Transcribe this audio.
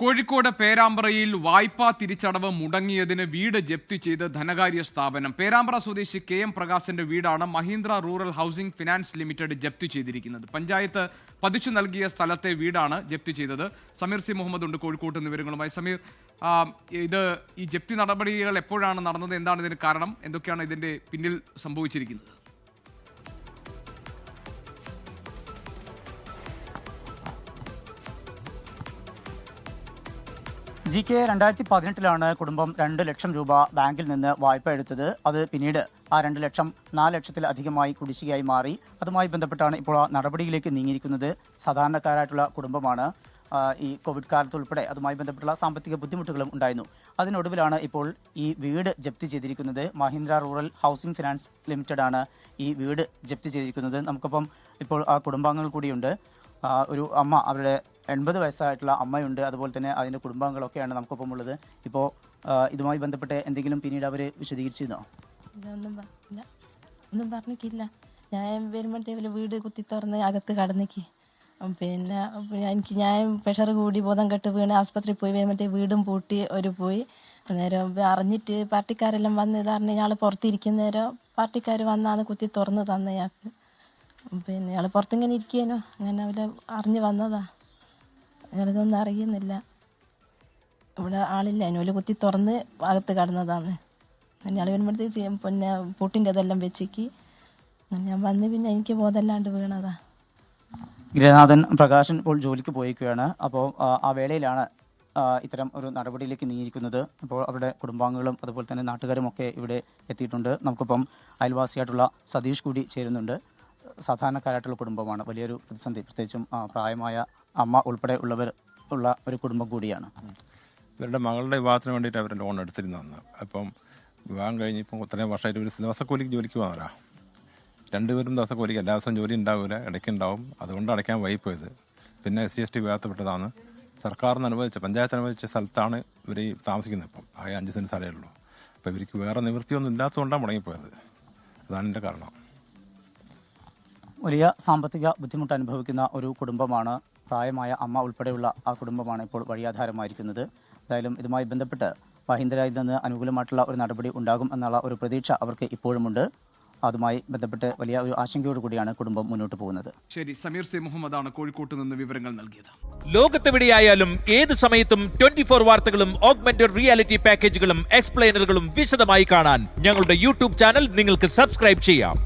കോഴിക്കോട് പേരാമ്പ്രയിൽ വായ്പാ തിരിച്ചടവ് മുടങ്ങിയതിന് വീട് ജപ്തി ചെയ്ത് ധനകാര്യ സ്ഥാപനം. പേരാമ്പ്ര സ്വദേശി കെ എം പ്രകാശിന്റെ വീടാണ് Mahindra rural housing finance limited ജപ്തി ചെയ്തിരിക്കുന്നത്. പഞ്ചായത്ത് പതിച്ചു നൽകിയ സ്ഥലത്തെ വീടാണ് ജപ്തി ചെയ്തത്. സമീർ സി മുഹമ്മദ് ഉണ്ട് കോഴിക്കോട്ട് വിവരങ്ങളുമായി. സമീർ ഇത് ഈ ജപ്തി നടപടികൾ എപ്പോഴാണ് നടന്നത്? എന്താണ് ഇതിന് കാരണം? എന്തൊക്കെയാണ് ഇതിന്റെ പിന്നിൽ സംഭവിച്ചിരിക്കുന്നത്? ജി കെ രണ്ടായിരത്തി പതിനെട്ടിലാണ് കുടുംബം രണ്ട് ലക്ഷം രൂപ ബാങ്കിൽ നിന്ന് വായ്പ എടുത്തത്. അത് പിന്നീട് ആ രണ്ട് ലക്ഷം നാല് ലക്ഷത്തിലധികമായി കുടിശ്ശികയായി മാറി. അതുമായി ബന്ധപ്പെട്ടാണ് ഇപ്പോൾ ആ നടപടിയിലേക്ക് നീങ്ങിയിരിക്കുന്നത്. സാധാരണക്കാരായിട്ടുള്ള കുടുംബമാണ് ഈ കോവിഡ് കാലത്ത് ഉൾപ്പെടെ അതുമായി ബന്ധപ്പെട്ടുള്ള സാമ്പത്തിക ബുദ്ധിമുട്ടുകളും ഉണ്ടായിരുന്നു. അതിനൊടുവിലാണ് ഇപ്പോൾ ഈ വീട് ജപ്തി ചെയ്തിരിക്കുന്നത്. Mahindra rural housing finance limited ആണ് ഈ വീട് ജപ്തി ചെയ്തിരിക്കുന്നത്. നമുക്കിപ്പം ഇപ്പോൾ ആ കുടുംബാംഗങ്ങൾ കൂടിയുണ്ട്. ഒരു അമ്മ അവരുടെ എൺപത് വയസ്സായിട്ടുള്ള അമ്മയുണ്ട്. അതുപോലെ തന്നെ അതിന്റെ കുടുംബാംഗങ്ങളൊക്കെയാണ് നമുക്കൊപ്പം ഉള്ളത്. ഇപ്പോൾ ഇതുമായി ബന്ധപ്പെട്ട് എന്തെങ്കിലും പിന്നീട് അവർ വിശദീകരിച്ചിരുന്നോ? ഒന്നും പറഞ്ഞിക്കില്ല ഞാൻ വരുമ്പോഴത്തേക്കും വീട് കുത്തി തുറന്ന് അകത്ത് കടന്നിക്ക്. പിന്നെ എനിക്ക് ഞാൻ പ്രഷർ കൂടി ബോധം കെട്ട് വീണ് ആസ്പത്രിയിൽ പോയി വരുമ്പോഴത്തേ വീടും പൂട്ടി ഒരു പോയി. അന്നേരം അറിഞ്ഞിട്ട് പാർട്ടിക്കാരെല്ലാം വന്ന് ഇതറിഞ്ഞ് ഇയാൾ പുറത്തിരിക്കുന്നേരം പാർട്ടിക്കാർ വന്നാണ് കുത്തി തുറന്ന് തന്നയാൾക്ക്. പിന്നെ ഇയാൾ പുറത്തിങ്ങനെ ഇരിക്കാനോ. അങ്ങനെ അവരെ അറിഞ്ഞ് വന്നതാ. ഞാനിതൊന്നും അറിയുന്നില്ല. ഇവിടെ ആളില്ല. അതിനോൽ കുത്തി തുറന്ന് അകത്ത് കടന്നതാണ്. ഞാൻ വരുമ്പോഴത്തേക്ക് പിന്നെ പൂട്ടിന്റെ ഇതെല്ലാം വെച്ചിക്ക്. ഞാൻ വന്ന് പിന്നെ എനിക്ക് ബോധമല്ലാണ്ട് വീണതാ. ഗിരിനാഥൻ പ്രകാശൻ ഇപ്പോൾ ജോലിക്ക് പോയിരിക്കുകയാണ്. അപ്പോൾ ആ വേളയിലാണ് ഇത്തരം ഒരു നടപടിയിലേക്ക് നീങ്ങിയിരിക്കുന്നത്. അപ്പോൾ അവരുടെ കുടുംബാംഗങ്ങളും അതുപോലെ തന്നെ നാട്ടുകാരും ഒക്കെ ഇവിടെ എത്തിയിട്ടുണ്ട്. നമുക്കിപ്പം അയൽവാസിയായിട്ടുള്ള സതീഷ് കൂടി ചേരുന്നുണ്ട്. സാധാരണക്കാരായിട്ടുള്ള കുടുംബമാണ്. വലിയൊരു പ്രതിസന്ധി. പ്രത്യേകിച്ചും പ്രായമായ അമ്മ ഉൾപ്പെടെ ഉള്ളവർ ഉള്ള ഒരു കുടുംബം കൂടിയാണ്. ഇവരുടെ മകളുടെ വിവാഹത്തിന് വേണ്ടിയിട്ട് അവർ ലോൺ എടുത്തിരുന്നതാണ് അപ്പം വിവാഹം കഴിഞ്ഞ് ഇപ്പം ഇത്രയും വർഷമായിട്ട് ഒരു ദിവസക്കൂലിക്ക് ജോലിക്ക് പോകാറാ രണ്ടുപേരും ദിവസക്കൂലിക്ക് എല്ലാ ദിവസവും ജോലി ഉണ്ടാവില്ല ഇടയ്ക്ക് ഉണ്ടാവും. അതുകൊണ്ട് അടയ്ക്കാൻ വൈപ്പോയത് പിന്നെ എസ് സി എസ് ടി വിഭാഗത്തിൽപ്പെട്ടതാണ് സർക്കാരിന് അനുവദിച്ച പഞ്ചായത്ത് അനുവദിച്ച സ്ഥലത്താണ് ഇവർ താമസിക്കുന്നത് ഇപ്പം. ആകെ അഞ്ച് സെന്റ് സ്ഥലമേ ഉള്ളൂ. അപ്പോൾ ഇവർക്ക് വേറെ നിവൃത്തിയൊന്നും ഇല്ലാത്തതുകൊണ്ടാണ് മുടങ്ങിപ്പോയത്. അതാണ് എന്റെ കാരണം. വലിയ സാമ്പത്തിക ബുദ്ധിമുട്ട് അനുഭവിക്കുന്ന ഒരു കുടുംബമാണ് പ്രായമായ അമ്മ ഉൾപ്പെടെയുള്ള ആ കുടുംബമാണ് ഇപ്പോൾ വഴിയാധാരമായിരിക്കുന്നത്. എന്തായാലും ഇതുമായി ബന്ധപ്പെട്ട് മഹീന്ദ്രയിൽ നിന്ന് അനുകൂലമായിട്ടുള്ള ഒരു നടപടി ഉണ്ടാകും എന്നുള്ള ഒരു പ്രതീക്ഷ അവർക്ക് ഇപ്പോഴുമുണ്ട്. അതുമായി ബന്ധപ്പെട്ട് വലിയ ഒരു ആശങ്കയോട് കൂടിയാണ് കുടുംബം മുന്നോട്ട് പോകുന്നത്. ശരി സമീർ സി മുഹമ്മദാണ് കോഴിക്കോട്ട് നിന്ന് വിവരങ്ങൾ നൽകിയത്. ലോകത്തെവിടെയായാലും ഏത് സമയത്തും ട്വന്റി ഫോർ വാർത്തകളും ഓഗ്മെന്റഡ് റിയാലിറ്റി പാക്കേജുകളും എക്സ്പ്ലെയിനറുകളും വിശദമായി കാണാൻ ഞങ്ങളുടെ യൂട്യൂബ് ചാനൽ നിങ്ങൾക്ക് സബ്സ്ക്രൈബ് ചെയ്യാം.